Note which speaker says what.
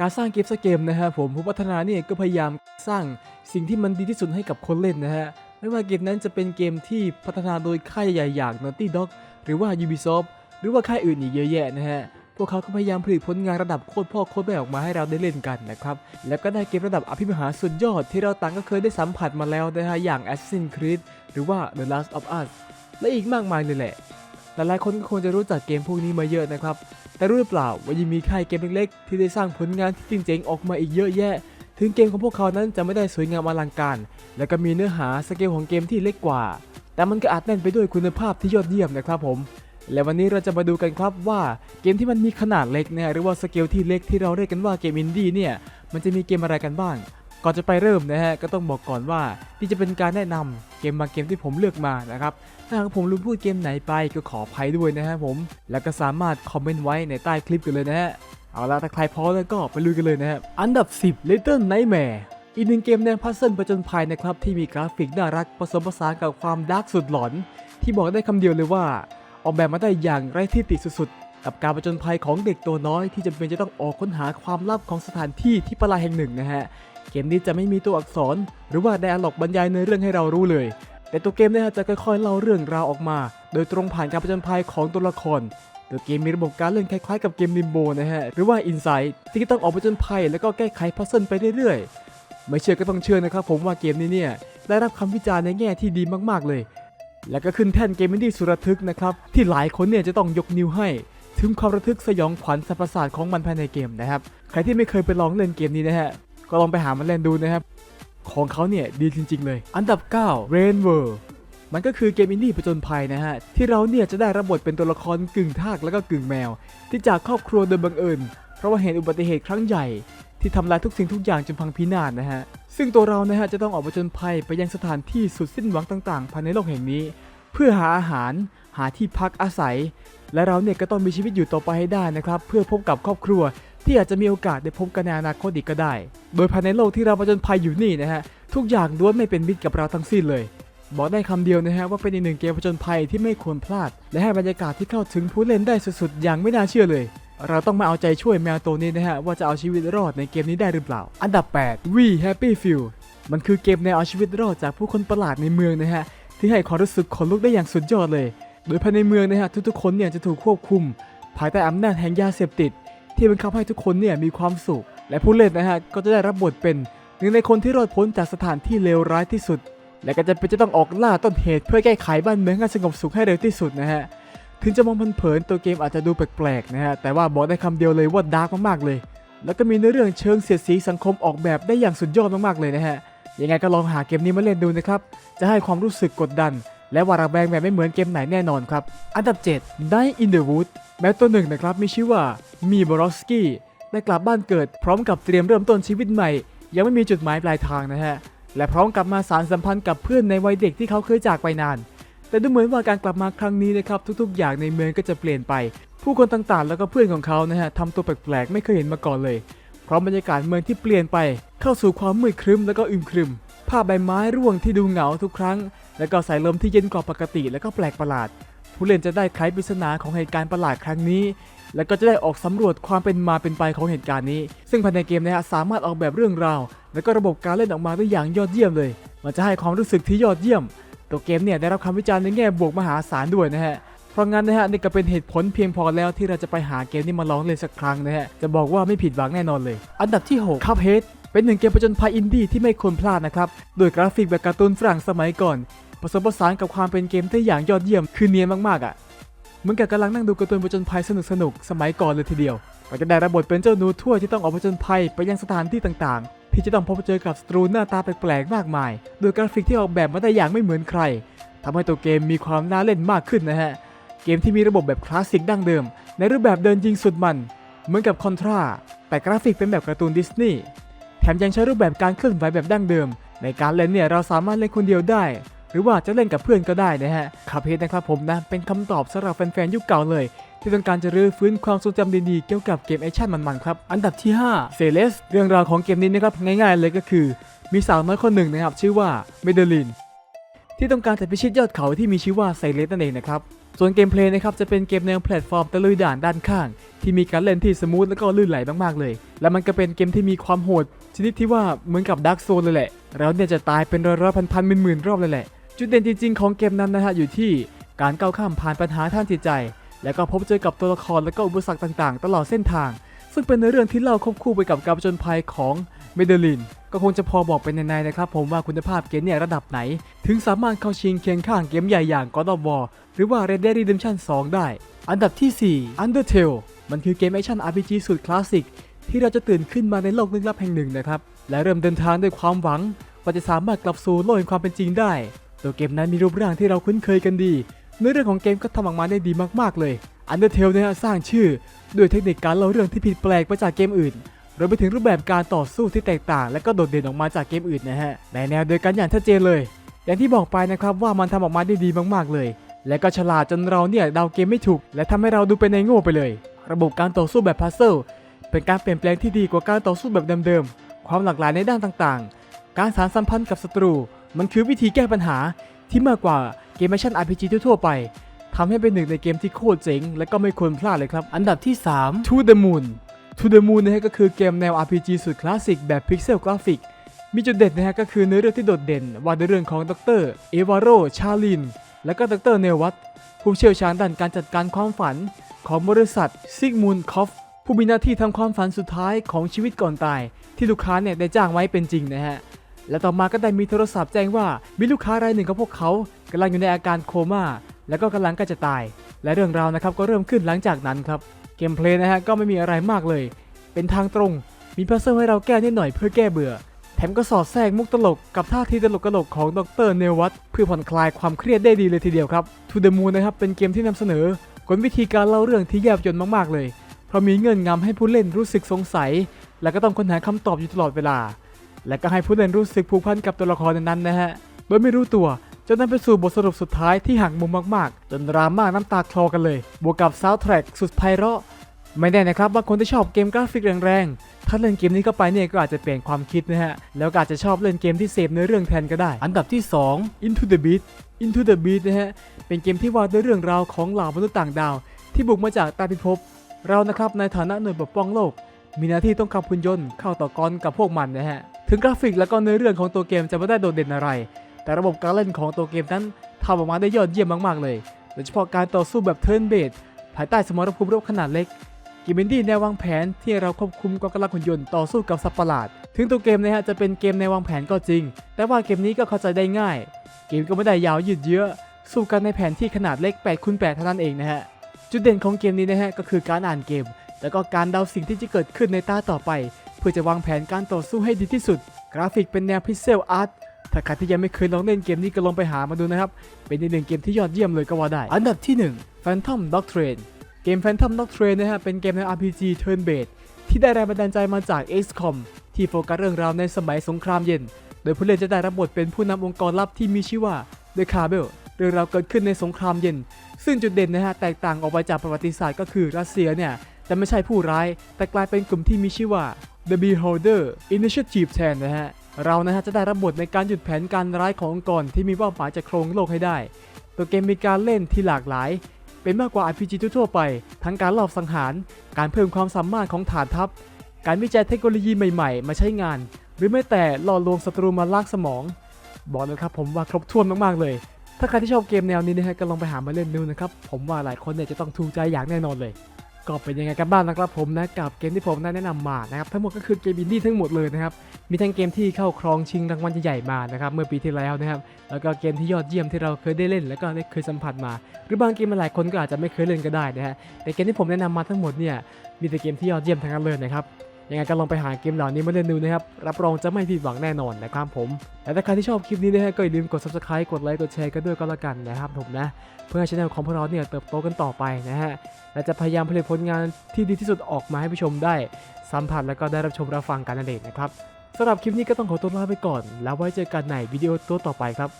Speaker 1: การสร้างเกมสักเกมนะฮะผมผู้พัฒนาเนี่ยก็พยายามสร้างสิ่งที่มันดีที่สุดให้กับคนเล่นนะฮะไม่ว่าเกมนั้นจะเป็นเกมที่พัฒนาโดยค่ายใหญ่ๆอย่าง Naughty Dog หรือว่า Ubisoft หรือว่าค่ายอื่นอีกเยอะแยะนะฮะพวกเขาก็พยายามผลิตผลงานระดับโคตรพ่อโคตรแม่ออกมาให้เราได้เล่นกันนะครับ แล้วก็ได้เกมระดับอภิมหาสุดยอดที่เราต่างก็เคยได้สัมผัสมาแล้วนะฮะอย่าง Assassin's Creed หรือว่า The Last of Us และอีกมากมายเลยแหละ หลายๆคนก็คงจะรู้จักเกมพวกนี้มาเยอะนะครับ แต่รู้หรือเปล่าว่ายังมีค่ายเกมเล็กๆ ที่ได้สร้างผลงานที่เจ๋งๆออกมาอีกเยอะแยะ ถึงเกมของพวกเขานั้นจะไม่ได้สวยงามอลังการ และก็มีเนื้อหาสเกลของเกมที่เล็กกว่า แต่มันก็อาจแน่นไปด้วยคุณภาพที่ยอดเยี่ยมนะครับผม และวันนี้เราจะมาดูกันครับว่าเกมที่มันมีขนาดเล็กนะฮะหรือว่าสเกลที่เล็กที่เราเรียกกันว่าเกมอินดี้เนี่ยมันจะมีเกมอะไรกันบ้าง ก่อนจะไปเริ่มนะฮะก็ต้องบอกก่อนว่านี่จะเป็นการแนะนำเกมบางเกมที่ผมเลือกมานะครับถ้าหากผมลืมพูดเกมไหนไปก็ขออภัยด้วยนะฮะผม แล้วก็สามารถคอมเมนต์ไว้ในใต้คลิปกันเลยนะฮะเอาละถ้าใครพร้อมแล้วก็ไปลุยกันเลยนะฮะอันดับ 10 Little Nightmare อีกหนึ่งเกมแนวพัซเซิลประจนภัยนะครับที่มีกราฟิกน่ารักผสมผสานกับความดาร์กสุดหลอน ที่บอกได้คำเดียวเลยว่า ออกแบบมาได้อย่างไร้ที่ติสุดๆ กับการประจนภัยของเด็กตัวน้อยที่จำเป็นจะต้องออกค้นหาความลับของสถานที่ที่ประหลาดแห่งหนึ่งนะฮะ เกมนี้จะไม่มีตัวอักษร หรือว่าไดอะล็อกบรรยายในเรื่องให้เรารู้เลย แต่ตัวเกมเนี่ยจะค่อยๆเล่าเรื่องราวออกมา โดยตรงผ่านการประจนภัยของตัวละครตัวเกมมีระบบการเล่นคล้ายๆกับเกมลิมโบนะฮะ หรือว่า Inside ที่ต้องออกประจนภัยแล้วก็แก้ไขพัซเซิลไปเรื่อยๆ ไม่เชื่อก็ต้องเชื่อนะครับผมว่าเกมนี้เนี่ย ได้รับคำวิจารณ์ในแง่ที่ดีมากๆเลย แล้วก็ขึ้นแท่นเกมอินดี้สุดระทึกนะครับ ที่หลายคนเนี่ยจะต้องยกนิ้วให้ ถึงความระทึกสยองขวัญสัรพสาทของมันภายในเกมนะครับ ใครที่ไม่เคยไปลองเล่นเกมนี้นะฮะ ก็ลองไปหามันเล่นดูนะครับ ของเขาเนี่ยดีจริง ๆ เลย อันดับ 9 Rain World มันก็คือเกมอินดี้ผจญภัยนะฮะ ที่เราเนี่ยจะได้รับบทเป็นตัวละครกึ่งทากแล้วก็กึ่งแมว ที่จากครอบครัวโดยบังเอิญเพราะว่าเหตุอุบัติเหตุครั้งใหญ่ ที่ทำลายทุกสิ่งทุกอย่างจนพังพินาศนะฮะ ซึ่งตัวเรานะฮะจะต้องออกผจญภัยไปยังสถานที่สุดสิ้นหวังต่างๆภายในโลกแห่งนี้ เพื่อหาอาหาร หาที่พักอาศัย และเราเนี่ยก็ต้องมีชีวิตอยู่ต่อไปให้ได้นะครับเพื่อพบกับครอบครัว ที่อาจจะมีโอกาสได้พบกันในอนาคตอีกก็ได้ โดยภายในโลกที่เราผจญภัยอยู่นี่นะฮะ ทุกอย่างล้วนไม่เป็นมิตรกับเราทั้งสิ้นเลย บอกได้คำเดียวนะฮะว่าเป็นอีกหนึ่งเกมผจญภัยที่ไม่ควรพลาด และให้บรรยากาศที่เข้าถึงผู้เล่นได้สุดๆ อย่างไม่น่าเชื่อเลย เราต้องมาเอาใจช่วยแมวตัวนี้นะฮะว่าจะเอาชีวิตรอดในเกมนี้ได้หรือเปล่า อันดับ 8 We Happy Few มันคือเกมแนวเอาชีวิตรอดจากผู้คนประหลาดในเมืองนะฮะที่ให้ความรู้สึกขนลุกได้อย่างสุดยอดเลย โดยภายในเมืองนะฮะทุกๆคนเนี่ยจะถูกควบคุม ภายใต้อำนาจแห่งยาเสพติด ที่บังคับให้ทุกคนเนี่ยมีความสุข และผู้เล่นนะฮะก็จะได้รับบทเป็นหนึ่งในคนที่รอดพ้นจากสถานที่เลวร้ายที่สุด และก็จะเป็นจะต้องออกล่าต้นเหตุเพื่อแก้ไขบ้านเมืองให้สงบสุขให้เร็วที่สุดนะฮะถึงจะมองเผินๆตัวเกมอาจจะดูแปลกๆนะฮะแต่ว่าบอกได้คำเดียวเลยว่าดาร์กมากๆเลย แล้วก็มีเนื้อเรื่องเชิงเสียดสีสังคมออกแบบได้อย่างสุดยอดมากๆเลยนะฮะยังไงก็ลองหาเกมนี้มาเล่นดูนะครับจะให้ความรู้สึกกดดัน และวาระแวงแบบไม่เหมือนเกมไหนแน่นอนครับ อันดับ7 Night in the Wood แมวตัวหนึ่งนะครับมีชื่อว่ามีบรอสกี้ได้กลับบ้านเกิด พร้อมกับเตรียมเริ่มต้นชีวิตใหม่ ยังไม่มีจุดหมายปลายทางนะฮะ และพร้อมกลับมาสารสัมพันธ์กับเพื่อนในวัยเด็กที่เขาเคยจากไปนาน แต่ดูเหมือนว่าการกลับมาครั้งนี้นะครับทุกๆ อย่างในเมืองก็จะเปลี่ยนไป ผู้คนต่างๆ แล้วก็เพื่อนของเขานะฮะทำตัวแปลกๆไม่เคยเห็นมาก่อนเลย เพราะบรรยากาศเมืองที่เปลี่ยนไป เข้าสู่ความมืดครึ้มแล้วก็อึมครึม ภาพใบไม้ร่วงที่ดูเหงาทุกครั้ง แล้วก็สายลมที่เย็นกว่าปกติแล้วก็แปลกประหลาด ผู้เล่นจะได้ไขปริศนาของเหตุการณ์ประหลาดครั้งนี้ แล้วก็จะได้ออกสำรวจความเป็นมาเป็นไปของเหตุการณ์นี้ ซึ่งภายในเกมนะฮะสามารถออกแบบเรื่องราว และก็ระบบการเล่นออกมาได้อย่างยอดเยี่ยมเลย มันจะให้ความรู้สึกที่ยอดเยี่ยม ตัวเกมเนี่ยได้รับคำวิจารณ์ในแง่บวกมหาศาลด้วยนะฮะเพราะงั้นนะฮะนี่ก็เป็นเหตุผลเพียงพอแล้วที่เราจะไปหาเกมนี้มาลองเล่นสักครั้งนะฮะจะบอกว่าไม่ผิดหวังแน่นอนเลย อันดับที่6 Cuphead เป็นหนึ่งเกมผจญภัยอินดี้ที่ไม่ควรพลาดนะครับโดยกราฟิกแบบการ์ตูนฝรั่งสมัยก่อน ผสมผสานกับความเป็นเกมได้อย่างยอดเยี่ยมคือเนียนมากๆอะเหมือนกับกำลังนั่งดูการ์ตูนผจญภัยสนุกๆสมัยก่อนเลยทีเดียวเราจะได้รับบทเป็นเจ้าหนูทั่วที่ต้องออกผจญภัยไปยังสถานที่ต่างๆ ที่จะต้องพบเจอกับศัตรูหน้าตาแปลกๆมากมาย โดยกราฟิกที่ออกแบบมาได้อย่างไม่เหมือนใครทำให้ตัวเกมมีความน่าเล่นมากขึ้นนะฮะเกมที่มีระบบแบบคลาสสิกดั้งเดิม ในรูปแบบเดินยิงสุดมัน เหมือนกับคอนทราแต่กราฟิกเป็นแบบการ์ตูนดิสนีย์ ถมยังใช้รูปแบบการเคลื่อนไหวแบบดั้งเดิม ในการเล่นเนี่ยเราสามารถเล่นคนเดียวได้ หรือว่าจะเล่นกับเพื่อนก็ได้นะฮะคาเพจนะครับผมนะเป็นคำตอบสำหรับแฟนๆยุคเก่าเลย ที่ต้องการจะรื้อฟื้นความทรงจำดีๆเกี่ยวกับเกมแอคชั่นมันๆครับอันดับที่5เซเลสเรื่องราวของเกมนี้นะครับง่ายๆเลยก็คือ มีสาวน้อยคนหนึ่งนะครับชื่อว่าเมเดลิน ที่ต้องการจะพิชิตยอดเขาที่มีชื่อว่าไซเลสนั่นเองนะครับ ส่วนเกมเพลย์นะครับจะเป็นเกมแนวแพลตฟอร์มตะลุยด่านด้านข้าง ที่มีการเล่นที่สมูทแล้วก็ลื่นไหลมากๆเลย และมันก็เป็นเกมที่มีความโหด ชนิดที่ว่าเหมือนกับดาร์กโซนเลยแหละ เราเนี่ยจะตายเป็นร้อยๆพันๆหมื่นๆรอบเลยแหละ จุดเด่นจริงๆของเกมนั้นนะฮะอยู่ที่การก้าวข้ามผ่านปัญหาท่างจิตใจ แล้วก็พบเจอกับตัวละครและก็อุปสรรคต่างๆ ตลอดเส้นทาง ซึ่งเป็นในเรื่องที่เล่าควบคู่ไปกับการผจญภัยของ เมเดลินก็คงจะพอบอกเป็นในๆนะครับผมว่าคุณภาพเกมเนี่ยระดับไหน ถึงสามารถเข้าชิงเคียงข้างเกมใหญ่อย่าง God of War หรือว่า Red Dead Redemption 2 ได้ อันดับที่ 4 Undertale มันคือเกมแอคชั่น RPG สุดคลาสสิกที่เราจะตื่นขึ้นมาในโลกลึกลับแห่งหนึ่งนะครับ และเริ่มเดินทางด้วยความหวังว่าจะสามารถกลับสู่โลกแห่งความเป็นจริงได้ ตัวเกมนั้นมีรูปร่างที่เราคุ้นเคยกันดีเนื้อเรื่องของเกมก็ทำออกมาได้ดีมากๆเลย Undertale เนี่ยสร้างชื่อ ด้วยเทคนิคการเล่าเรื่องที่ผิดแปลกไปจากเกมอื่น รวมไปถึงรูปแบบการต่อสู้ที่แตกต่าง และก็โดดเด่นออกมาจากเกมอื่นนะฮะในแนวเดียวกันอย่างชัดเจนเลย อย่างที่บอกไปนะครับว่ามันทำออกมาได้ดีมากๆเลย และก็ฉลาดจนเราเนี่ยเดาเกมไม่ถูก และทำให้เราดูเป็นในโง่ไปเลย ระบบการต่อสู้แบบพัซเซิลเป็นการเปลี่ยนแปลงที่ดีกว่าการต่อสู้แบบเดิมๆความหลากหลายในด้านต่างๆ การสานสัมพันธ์กับศัตรู มันคือวิธีแก้ปัญหาที่มากกว่าเกมแอคชั่น RPG ทั่วๆไปทำให้เป็นหนึ่งในเกมที่โคตรเจ๋งและก็ไม่ควรพลาดเลยครับ อันดับที่ 3 To the Moon To the Moon นะฮะก็คือเกมแนว RPG สุดคลาสสิกแบบพิกเซลกราฟิก มีจุดเด่นนะฮะก็คือเนื้อเรื่องที่โดดเด่นว่าด้วยเรื่องของดรเอวาโรชาลิน และก็ดรเนวัตผู้เชี่ยวชาญด้านการจัดการความฝันของบริษัทซิกมูนคอฟผู้มีหน้าที่ทำความฝันสุดท้ายของชีวิตก่อนตาย ที่ลูกค้าเนี่ยได้จ้างไว้เป็นจริงนะฮะและต่อมาก็ได้มีโทรศัพท์แจ้งว่ามีลูกค้ารายหนึ่งของพวกเขากำลังอยู่ในอาการโคม่าและก็กำลังใกล้จะตาย และเรื่องราวนะครับก็เริ่มขึ้นหลังจากนั้นครับ เกมเพลย์นะฮะก็ไม่มีอะไรมากเลย เป็นทางตรง มีพัซเซิลให้เราแก้นิดหน่อยเพื่อแก้เบื่อ แถมก็สอดแทรกมุกตลกกับท่าทีตลกกลกของดรเนวัตเพื่อผ่อนคลายความเครียดได้ดีเลยทีเดียวครับ To the Moon นะครับเป็นเกมที่นำเสนอกลวิธีการเล่าเรื่องที่แยบยลมากๆเลย เพราะมีเงื่อนงำให้ผู้เล่นรู้สึกสงสัย และก็ต้องค้นหาคำตอบอยู่ตลอดเวลา และก็ให้ผู้เล่นรู้สึกผูกพันกับตัวละครนั้นๆนะฮะ โดยไม่รู้ตัว จนนำไปสู่บทสรุปสุดท้ายที่หักมุมมากๆ จนดราม่าน้ำตาคลอกันเลย บวกกับซาวด์แทร็กสุดไพเราะ ไม่แน่นะครับว่าคนที่ชอบเกมกราฟิกแรงๆ ถ้าเล่นเกมนี้เข้าไปเนี่ยก็อาจจะเปลี่ยนความคิดนะฮะ แล้วก็อาจจะชอบเล่นเกมที่เสพเนื้อเรื่องแทนก็ได้ อันดับที่ 2 Into the Beat Into the Beat นะฮะ เป็นเกมที่ว่าด้วยเรื่องราวของเหล่ามนุษย์ต่างดาว ที่บุกมาจากใต้พิภพ เรานะครับในฐานะหน่วยปกป้องโลก มีหน้าที่ต้องขับหุ่นยนต์เข้าต่อกรกับพวกมันนะฮะ ถึงกราฟิกและก็เนื้อเรื่องของตัวเกมจะไม่ได้โดดเด่นอะไร แต่ระบบการเล่นของตัวเกมนั้นทำออกมาได้ยอดเยี่ยมมากๆเลยโดยเฉพาะการต่อสู้แบบเทิร์นเบสภายใต้สมรภูมิรบขนาดเล็กเกมอินดี้แนววางแผนที่เราควบคุมกองกำลังหุ่นยนต์ต่อสู้กับสัตว์ประหลาด ถึงตัวเกมนะฮะจะเป็นเกมแนววางแผนก็จริง แต่ว่าเกมนี้ก็เข้าใจได้ง่าย เกมก็ไม่ได้ยาวยืดเยื้อสู้กันในแผนที่ขนาดเล็ก8คูณ8เท่านั้นเองนะฮะ จุดเด่นของเกมนี้นะฮะก็คือการอ่านเกม แล้วก็การเดาสิ่งที่จะเกิดขึ้นในตาต่อไป เพื่อจะวางแผนการต่อสู้ให้ดีที่สุด กราฟิกเป็นแนวพิกเซลอาร์ต ถ้าใครที่ยังไม่เคยลองเล่นเกมนี้ก็ลองไปหามาดูนะครับ เป็นอีกหนึ่งเกมที่ยอดเยี่ยมเลยก็ว่าได้ อันดับที่ 1 Phantom Doctrine เกม Phantom Doctrine นะฮะ เป็นเกมใน RPG Turn Based ที่ได้แรงบันดาลใจมาจาก XCOM ที่โฟกัสเรื่องราวในสมัยสงครามเย็น โดยผู้เล่นจะได้รับบทเป็นผู้นำองค์กรลับที่มีชื่อว่า The Carbel เรื่องราวเกิดขึ้นในสงครามเย็น ซึ่งจุดเด่นนะฮะแตกต่างออกไปจากประวัติศาสตร์ก็คือรัสเซียเนี่ยจะไม่ใช่ผู้ร้าย แต่กลายเป็นกลุ่มที่มีชื่อว่า The Beholder Initiative แทนนะฮะ เรานะฮะจะได้รับบทในการหยุดแผนการร้ายขององค์กรที่มีเป้าหมายจะโครงโลกให้ได้ ตัวเกมมีการเล่นที่หลากหลาย เป็นมากกว่า RPG ทั่วไป ทั้งการลอบสังหาร การเพิ่มความสามารถของฐานทัพ การวิจัยเทคโนโลยีใหม่ๆ มาใช้งาน หรือแม้แต่หล่อลวงศัตรูมาลากสมอง บอกเลยครับผมว่าครบถ้วนมากๆเลย ถ้าใครที่ชอบเกมแนวนี้นะฮะก็ลองไปหามาเล่นดูนะครับ ผมว่าหลายคนเนี่ยจะต้องถูกใจอย่างแน่นอนเลย ก็เป็นยังไงกันบ้างนะครับผมนะกับเกมที่ผมได้แนะนำมานะครับทั้งหมดก็คือเกมอินดี้ทั้งหมดเลยนะครับมีทั้งเกมที่เข้าครองชิงรางวัลใหญ่ๆมานะครับเมื่อปีที่แล้วนะครับแล้วก็เกมที่ยอดเยี่ยมที่เราเคยได้เล่น แล้วก็ได้เคยสัมผัสมา หรือบางเกมหลายคนก็อาจจะไม่เคยเล่นก็ได้นะฮะแต่เกมที่ผมแนะนำมาทั้งหมดเนี่ยมีแต่เกมที่ยอดเยี่ยมทั้งนั้นเลยนะครับ ยังไงก็ลองไปหาเกมเหล่านี้มาเล่นดูนะครับ รับรองจะไม่ผิดหวังแน่นอนนะครับผม และถ้าใครที่ชอบคลิปนี้นะฮะก็อย่าลืมกด subscribe กดไลค์กดแชร์กันด้วยก็แล้วกันนะครับผมนะ เพื่อให้ช่องของพวกเราเนี่ยเติบโตกันต่อไปนะฮะ และจะพยายามผลิตผลงานที่ดีที่สุดออกมาให้ผู้ชมได้ สัมผัสและก็ได้รับชมรับฟังกันนั่นเองนะครับสำหรับคลิปนี้ก็ต้องขอตัวลาไปก่อน แล้วไว้เจอกันในวิดีโอตัวต่อไปครับ